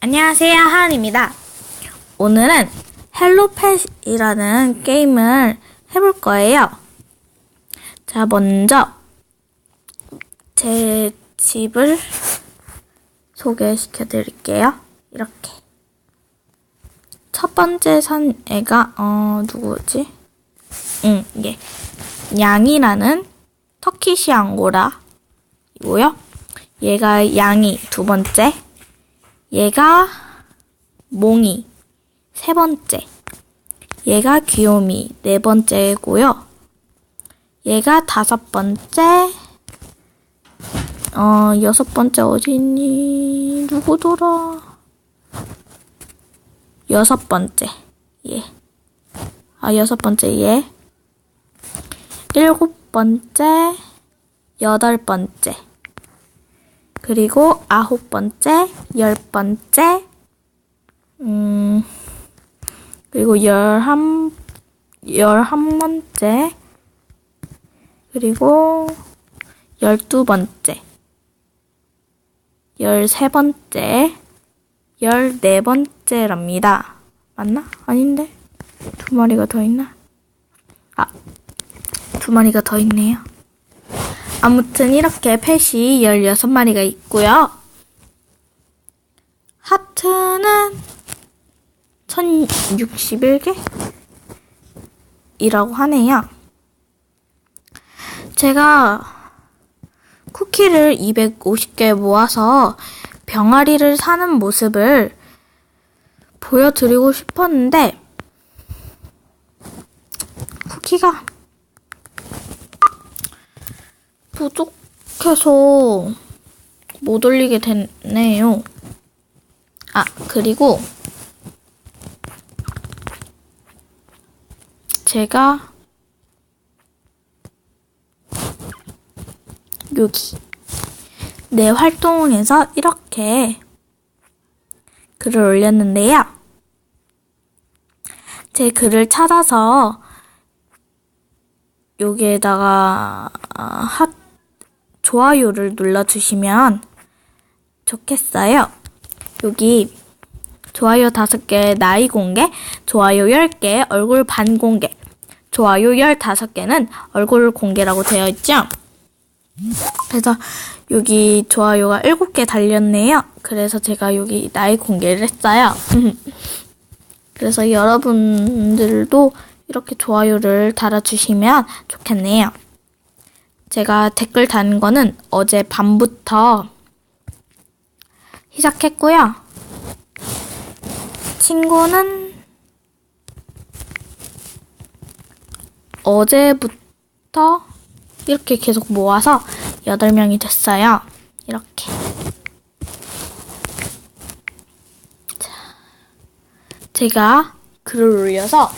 안녕하세요, 하은입니다. 오늘은 헬로펫이라는 게임을 해볼 거예요. 자, 먼저 제 집을 소개시켜 드릴게요. 이렇게. 첫 번째 산 애가, 어, 누구지? 응, 이게, 양이라는 터키시 앙고라 이고요. 얘가 양이 두 번째. 얘가 몽이 세 번째. 얘가 귀요미 네 번째고요. 얘가 다섯 번째. 어, 여섯 번째 어디 있니? 누구더라? 여섯 번째. 얘. 아, 여섯 번째 얘. 일곱 번째. 여덟 번째. 그리고 아홉 번째, 열 번째, 음, 그리고 열한, 열한 번째, 그리고 열두 번째, 열세 번째, 열네 번째랍니다. 맞나? 아닌데? 두 마리가 더 있나? 아, 두 마리가 더 있네요. 아무튼 이렇게 펫이 16마리가 있고요. 하트는 1061개? 이라고 하네요. 제가 쿠키를 250개 모아서 병아리를 사는 모습을 보여드리고 싶었는데 쿠키가 부족해서 못 올리게 됐네요. 아, 그리고 제가 여기 내 활동에서 이렇게 글을 올렸는데요. 제 글을 찾아서 여기에다가 핫 좋아요를 눌러주시면 좋겠어요. 여기 좋아요 5개 나이 공개, 좋아요 10개 얼굴 반 공개, 좋아요 15개는 얼굴 공개라고 되어 있죠? 그래서 여기 좋아요가 7개 달렸네요. 그래서 제가 여기 나이 공개를 했어요. 그래서 여러분들도 이렇게 좋아요를 달아주시면 좋겠네요. 제가 댓글 다는 거는 어제 밤부터 시작했고요. 친구는 어제부터 이렇게 계속 모아서 8명이 됐어요. 이렇게. 자, 제가 글을 올려서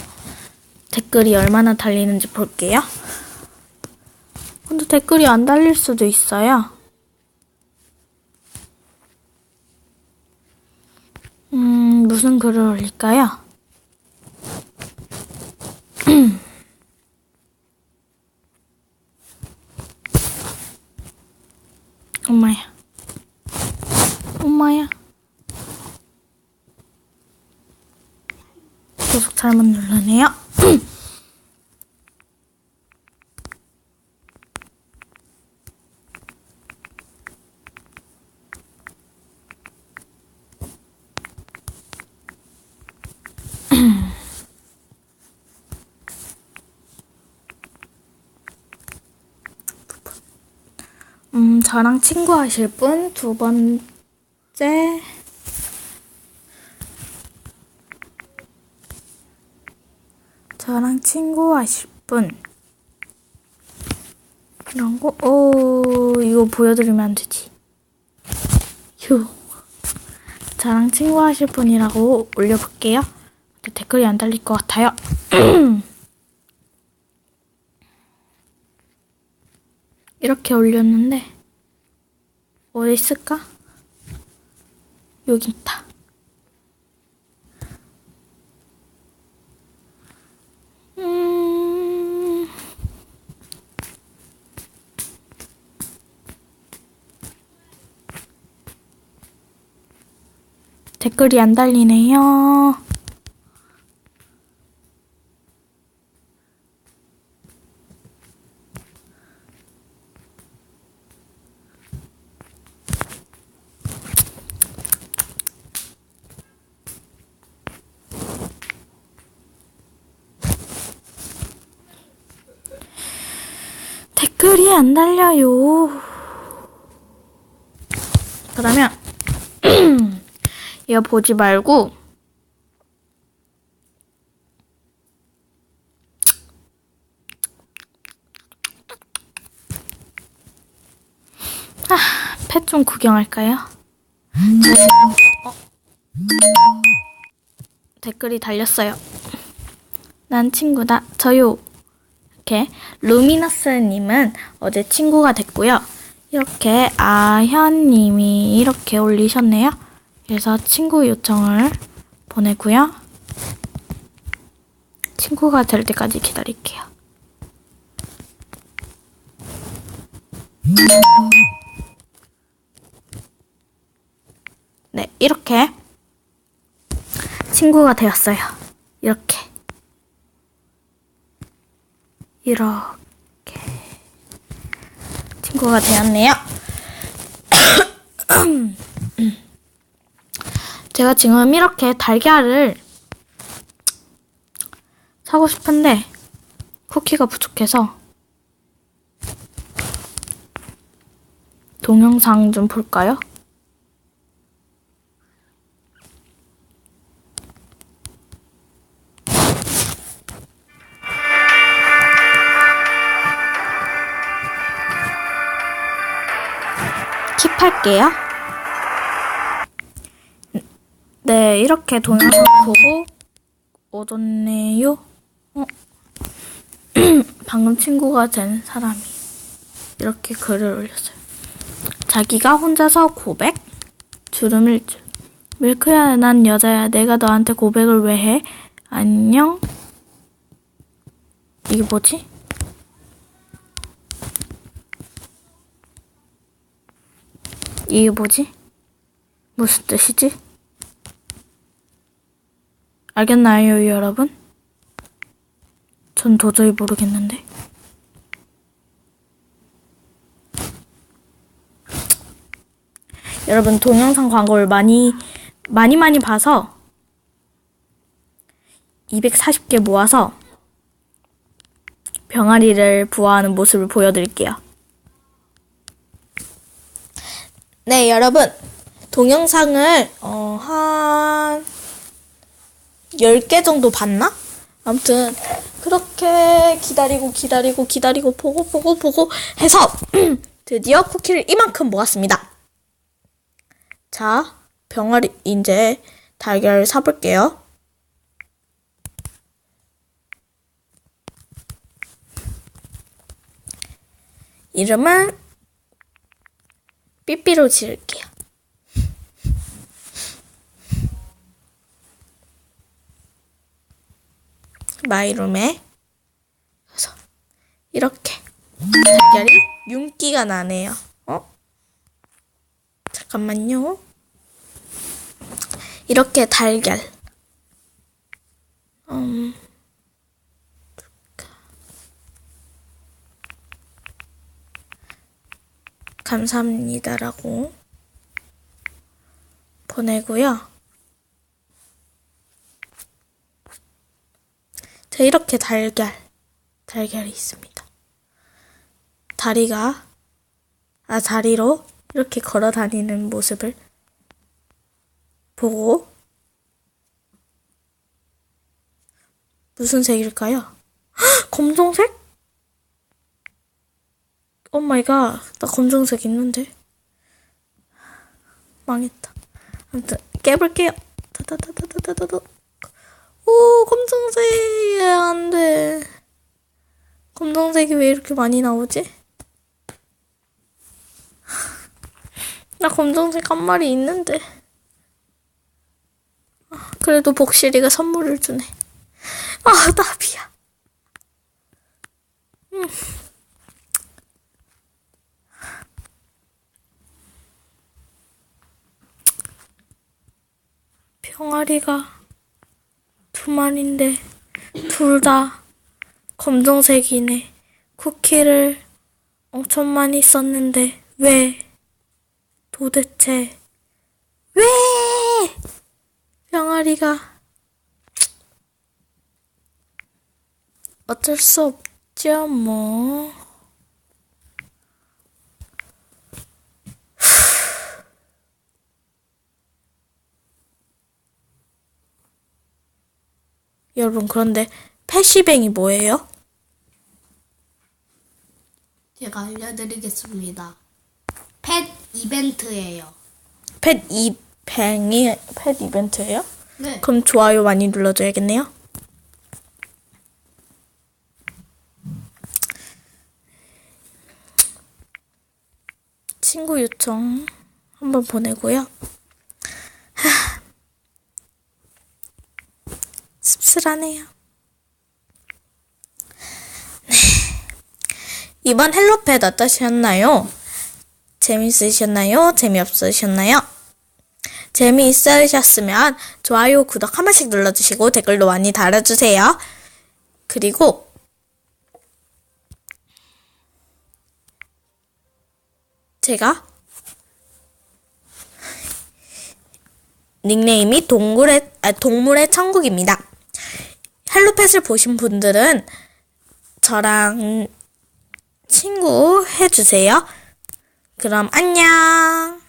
댓글이 얼마나 달리는지 볼게요. 댓글이 안 달릴 수도 있어요. 음, 무슨 글을 올릴까요? 엄마야. 엄마야. 계속 잘못 누르네요. 음, 저랑 친구 하실 분, 두 번째, 저랑 친구 하실 분, 이런 거, 오, 이거 보여드리면 안 되지. 휴. 저랑 친구 하실 분이라고 올려볼게요. 댓글이 안 달릴 것 같아요. 이렇게 올렸는데 어디 있을까? 여기 있다. 음... 댓글이 안 달리네요. 댓글이 안 달려요. 그러면 이거 보지 말고 아, 펫 좀 구경할까요? 어. 댓글이 달렸어요. 난 친구다. 저요. 이렇게 루미너스님은 어제 친구가 됐고요. 이렇게 아현님이 이렇게 올리셨네요. 그래서 친구 요청을 보내고요. 친구가 될 때까지 기다릴게요. 네, 이렇게 친구가 되었어요. 이렇게. 이렇게 친구가 되었네요. 제가 지금 이렇게 달걀을 사고 싶은데 쿠키가 부족해서 동영상 좀 볼까요? 킵할게요. 네, 이렇게 동영상 보고 얻었네요. 어? 방금 친구가 된 사람이 이렇게 글을 올렸어요. 자기가 혼자서 고백? 주름 일줄. 밀크야, 난 여자야. 내가 너한테 고백을 왜 해? 안녕? 이게 뭐지? 이게 뭐지? 무슨 뜻이지? 알겠나요, 여러분? 전 도저히 모르겠는데. 여러분, 동영상 광고를 많이, 많이 많이 봐서 240개 모아서 병아리를 부화하는 모습을 보여드릴게요. 네, 여러분. 동영상을, 어, 한, 10개 정도 봤나? 아무튼, 그렇게 기다리고, 기다리고, 기다리고, 보고, 보고, 보고 해서, 드디어 쿠키를 이만큼 모았습니다. 자, 병아리, 이제 달걀 사볼게요. 이름은 삐삐로 지을게요. 마이룸에 그래서 이렇게 달걀이 윤기가 나네요. 어? 잠깐만요. 이렇게 달걀. 음. 감사합니다라고 보내고요. 자, 이렇게 달걀, 달걀이 있습니다. 다리가, 아, 다리로 이렇게 걸어 다니는 모습을 보고, 무슨 색일까요? 헉, 검정색? 오 마이 갓, 나 검정색 있는데. 망했다. 아무튼, 깨볼게요. 다다다다다다다. 오, 검정색. 안 돼. 검정색이 왜 이렇게 많이 나오지? 나 검정색 한 마리 있는데. 그래도 복실이가 선물을 주네. 아, 나비야. 음. 병아리가 두 마리인데 둘 다 검정색이네. 쿠키를 엄청 많이 썼는데 왜? 도대체 왜? 병아리가 어쩔 수 없죠, 뭐. 여러분, 그런데 패시뱅이 뭐예요? 제가 알려드리겠습니다. 펫 이벤트예요. 펫 이뱅이 펫 이벤트예요? 네. 그럼 좋아요 많이 눌러줘야겠네요. 친구 요청 한번 보내고요. 씁쓸하네요. 네. 이번 헬로펫 어떠셨나요? 재밌으셨나요? 재미없으셨나요? 재미있으셨으면 좋아요, 구독 한 번씩 눌러주시고 댓글도 많이 달아주세요. 그리고 제가 닉네임이 동물의, 아, 동물의 천국입니다. 헬로펫을 보신 분들은 저랑 친구 해주세요. 그럼 안녕!